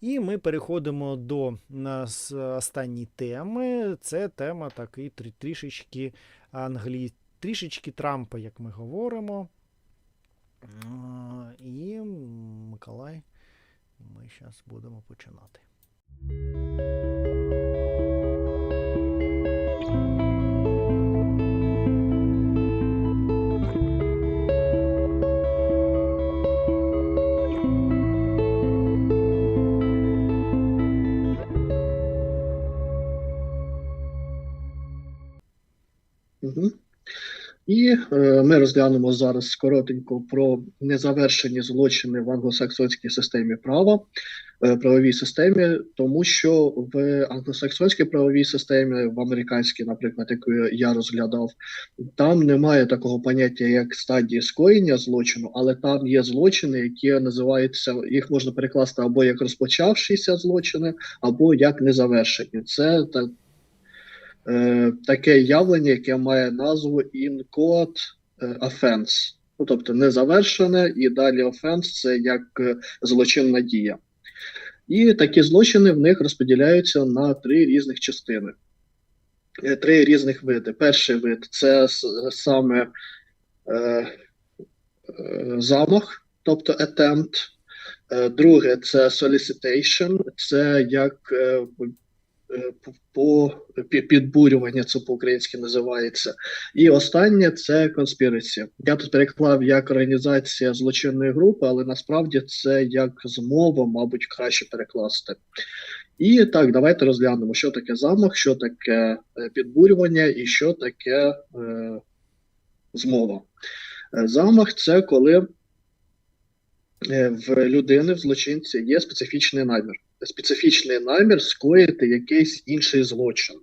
І ми переходимо до нас останньої теми. Це тема такий трішечки Англії, трішечки Трампа, як ми говоримо. І Миколай, ми зараз будемо починати. І е, ми розглянемо зараз коротенько про незавершені злочини в англосаксонській системі права, е, правовій системі, тому що в англосаксонській правовій системі, в американській, наприклад, яку я розглядав, там немає такого поняття, як стадії скоєння злочину, але там є злочини, які називаються, їх можна перекласти або як розпочавшіся злочини, або як незавершені. Це так е, таке явлення, яке має назву in-court е, offense. Ну, тобто незавершене, і далі offense – це як е, злочинна дія. І такі злочини в них розподіляються на три різних частини. Три різних види. Перший вид це саме е, замах, тобто attempt. Друге це solicitation, це як по пі- підбурювання, це по-українськи називається. І останнє це conspiracy. Я тут переклав як організація злочинної групи, але насправді це як змова, мабуть, краще перекласти. І так, давайте розглянемо, що таке замах, що таке е, підбурювання і що таке е, змова. Е, Замах це коли е, в людини, в злочинці є специфічний намір. Специфічний намір скоїти якийсь інший злочин.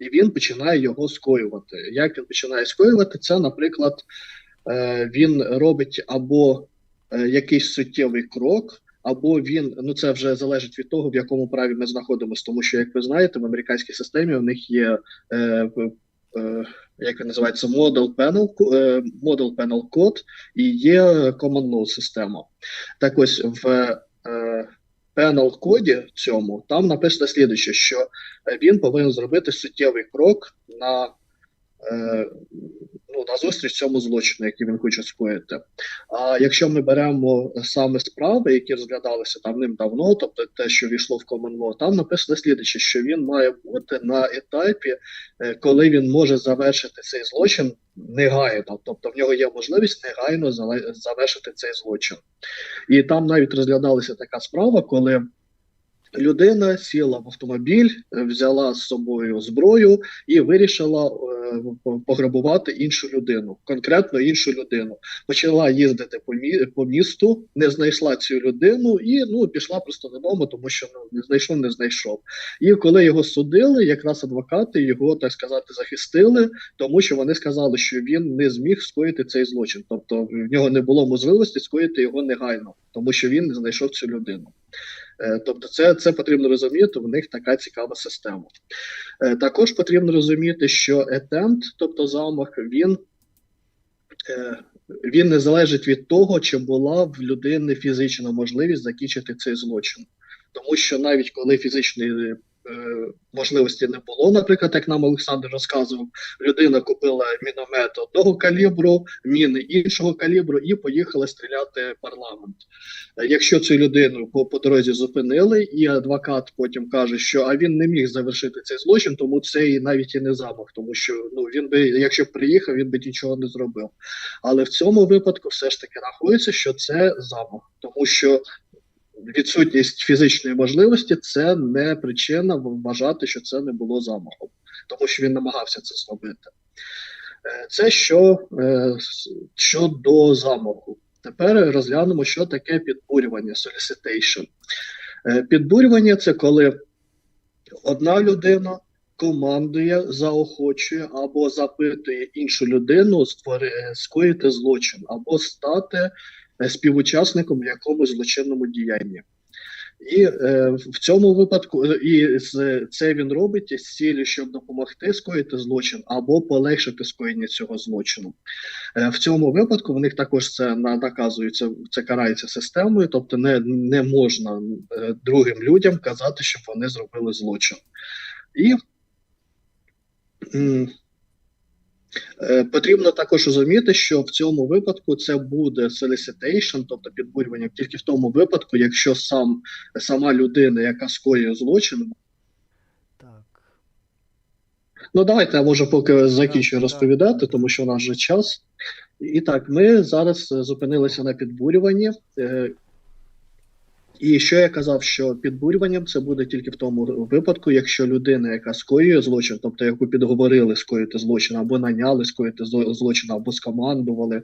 І він починає його скоювати. Як він починає скоювати, це, наприклад, е, він робить або е, якийсь суттєвий крок, або він, ну це вже залежить від того, в якому праві ми знаходимося. Тому що, як ви знаєте, в американській системі у них є. Е, е, як він називається, Model Panel, е, Model Panel Code і є Common Node система. Так ось в е, Panel коді цьому там написано слідуюче, що е, він повинен зробити суттєвий крок на, е, ну, на зустріч цьому злочину, який він хоче скоїти. А якщо ми беремо саме справи, які розглядалися там ним давно, тобто те, що війшло в Common Law, там написано слідуюче, що він має бути на етапі, е, коли він може завершити цей злочин негайно, тобто в нього є можливість негайно завершити цей злочин. І там навіть розглядалася така справа, коли людина сіла в автомобіль, е, взяла з собою зброю і вирішила е, пограбувати іншу людину, конкретно іншу людину. Почала їздити по, мі- по місту, не знайшла цю людину і ну пішла просто додому, тому що ну не знайшов, не знайшов. І коли його судили, якраз адвокати його так сказати захистили, тому що вони сказали, що він не зміг скоїти цей злочин, тобто в нього не було можливості скоїти його негайно, тому що він не знайшов цю людину. Е, Тобто, це, це потрібно розуміти. В них така цікава система. Е, Також потрібно розуміти, що етент, тобто замах, він, е, він не залежить від того, чи була в людини фізична можливість закінчити цей злочин. Тому що навіть коли фізичної е, можливості не було, наприклад, як нам Олександр розказував, людина купила міномет одного калібру, міни іншого калібру і поїхала стріляти парламент. Е, Якщо цю людину по, по дорозі зупинили, і адвокат потім каже, що а він не міг завершити цей злочин, тому це і навіть і не замах, тому що ну він би, якщо б приїхав, він би нічого не зробив. Але в цьому випадку все ж таки рахується, що це замах, тому що відсутність фізичної можливості це не причина вважати, що це не було замахом, тому що він намагався це зробити. Е, Це що е, щодо замаху. Тепер розглянемо, що таке підбурювання solicitation. Е, Підбурювання це коли одна людина командує, заохочує або запитує іншу людину створи, е, скоїти злочин, або стати співучасником в якомусь злочинному діянні. І е, в цьому випадку е, і це він робить з цілі, щоб допомогти скоїти злочин або полегшити скоєння цього злочину. Е, в цьому випадку в них також це на- наказується, це карається системою, тобто не, не можна е, другим людям казати, щоб вони зробили злочин. І Е, Потрібно також розуміти, що в цьому випадку це буде solicitation, тобто підбурювання тільки в тому випадку, якщо сам сама людина, яка скоює злочин. Так. Ну давайте я може поки закінчу Так, розповідати, так. тому що у нас вже час. І так, ми зараз е, зупинилися на підбурюванні. І що я казав, що підбурюванням це буде тільки в тому випадку, якщо людина, яка скоює злочин, тобто яку підговорили скоїти злочин, або наняли скоїти зло- злочин, або скомандували,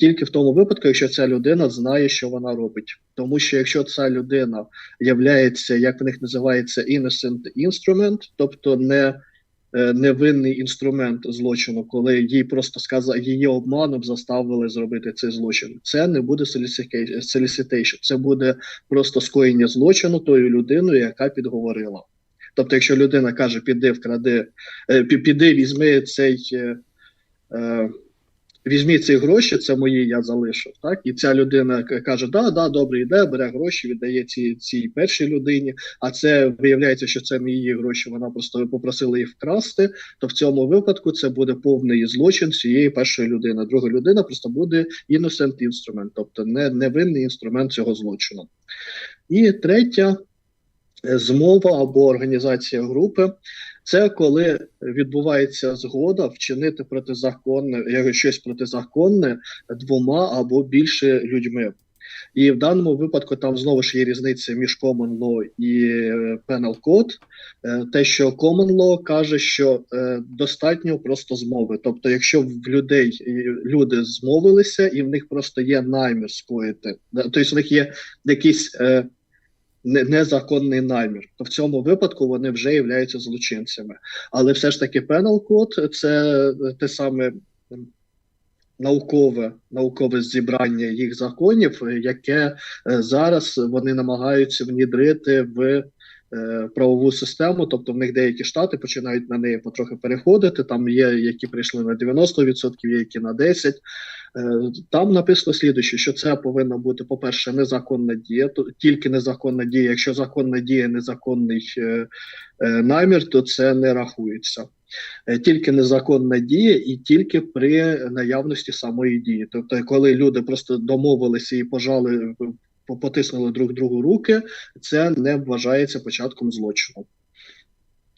тільки в тому випадку, якщо ця людина знає, що вона робить. Тому що якщо ця людина являється, як в них називається, innocent instrument, тобто не невинний інструмент злочину, коли їй просто сказали, її обманом заставили зробити цей злочин. Це не буде solicitation, це буде просто скоєння злочину тою людиною, яка підговорила. Тобто, якщо людина каже, піди вкради, е, піди, візьми цей. е, е, Візьмі ці гроші, це мої, я залишив. Так, і ця людина каже: Да, да, добре, йде, бере гроші, віддає цій, цій першій людині. А це виявляється, що це не гроші. Вона просто попросила їх вкрасти. То в цьому випадку це буде повний злочин цієї першої людини. Друга людина просто буде innocent instrument, тобто не невинний інструмент цього злочину. І третя е, змова або організація групи. Це коли відбувається згода вчинити протизаконне е, щось протизаконне двома або більше людьми. І в даному випадку там знову ж є різниця між Common Law і е, Penal Code. Е, Те, що Common Law каже, що достатньо просто змови. Тобто, якщо в людей люди змовилися, і в них просто є намір скоїти, тобто в них є не- незаконний намір, то в цьому випадку вони вже являються злочинцями. Але все ж таки Code – це те саме наукове, наукове зібрання їх законів, е, яке е, зараз вони намагаються внідрити в е, правову систему, тобто в них деякі штати починають на неї потрохи переходити. Там є які прийшли на 90%, є які на 10%. Е, Там написано слідуюче, що це повинна бути, по-перше, незаконна дія, тільки незаконна дія. Якщо законна дія, незаконний е, е, намір, то це не рахується. Е, Тільки незаконна дія і тільки при наявності самої дії. Тобто, коли люди просто домовилися і пожали, по- потиснули друг другу руки, це не вважається початком злочину.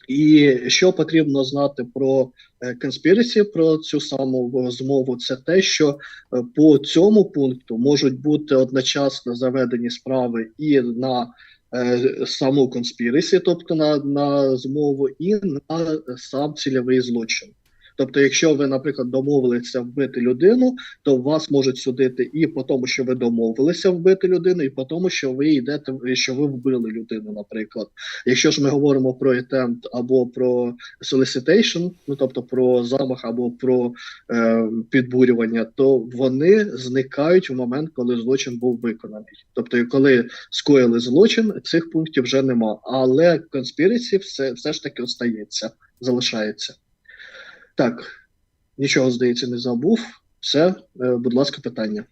І що потрібно знати про е, conspiracy, про цю саму змову, це те, що е, по цьому пункту можуть бути одночасно заведені справи і на е, саму conspiracy, тобто на, на змову, і на сам цільовий злочин. Тобто, якщо ви, наприклад, домовилися вбити людину, то вас можуть судити і по тому, що ви домовилися вбити людину, і по тому, що ви йдете, що ви вбили людину, наприклад. Якщо ж ми говоримо про attempt або про solicitation, ну тобто про замах або про е, підбурювання, то вони зникають в момент, коли злочин був виконаний. Тобто, коли скоїли злочин, цих пунктів вже нема. Але conspiracy все, все ж таки остається, залишається. Так, нічого здається, не забув. Все, е, будь ласка, питання.